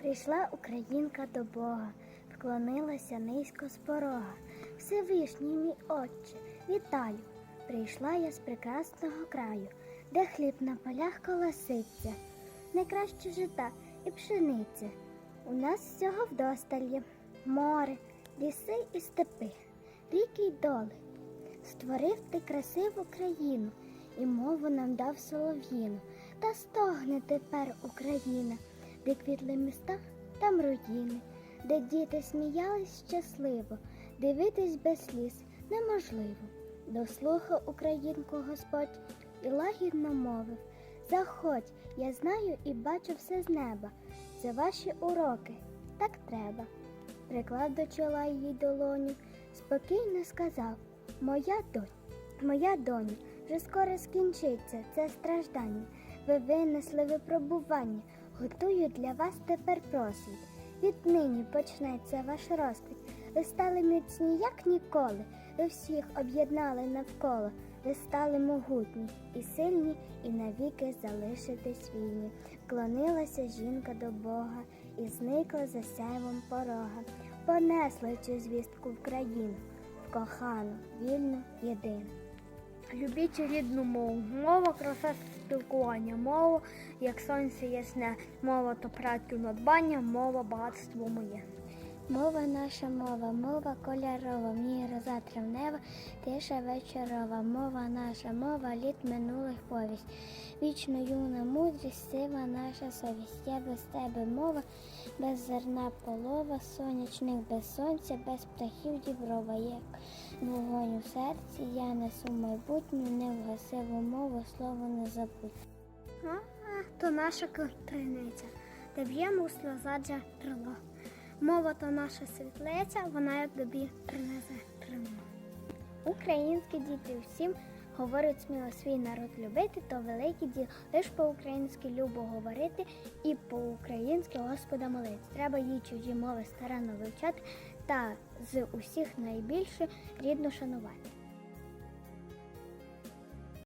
Прийшла українка до Бога, вклонилася низько з порога. Всевишній мій отче, вітаю! Прийшла я з прекрасного краю, де хліб на полях колоситься, найкраще жита і пшениця. У нас всього вдосталь є море, ліси і степи, ріки й доли. Створив ти красиву країну, і мову нам дав солов'їну. Та стогне тепер Україна, де квітли міста, там руїни, де діти сміялись щасливо, дивитись без сліз неможливо. До слуха українку Господь і лагідно мовив Заходь, я знаю і бачу все з неба. Це ваші уроки, так треба. Приклад до чола її долоню, спокійно сказав Моя донь, моя доню, вже скоро скінчиться це страждання. Ви винесли випробування, готую для вас тепер просвіт. Віднині почнеться ваш розквіт. Ви стали міцні, як ніколи. Ви всіх об'єднали навколо. Ви стали могутні і сильні, і навіки залишитесь вільні. Вклонилася жінка до Бога і зникла за сяйвом порога. Понесла цю звістку в країну, в кохану, вільну, єдину. Любіть рідну мову. Мова краса спілкування, мова, як сонце ясне, мова то працю надбання, мова багатство моє. Мова наша мова, мова кольорова, мій роза травнева, тиша вечорова, мова наша, мова літ минулих повість. Вічно юна мудрість, сива наша совість. Я без тебе мова, без зерна полова, сонячних без сонця, без птахів діброва. Як вогонь у серці, я несу майбутнє, не вгасиву мову, слово не забудь. А, то наша криниця, де б'ємо у сльоза джерело. Мова то наша світлиця, вона як тобі принесе триму. Українські діти всім говорять сміло свій народ любити, то великі діти Лиш по-українськи любо говорити і по-українськи Господа молити. Треба їй чужі мови старанно вивчати та з усіх найбільше рідно шанувати.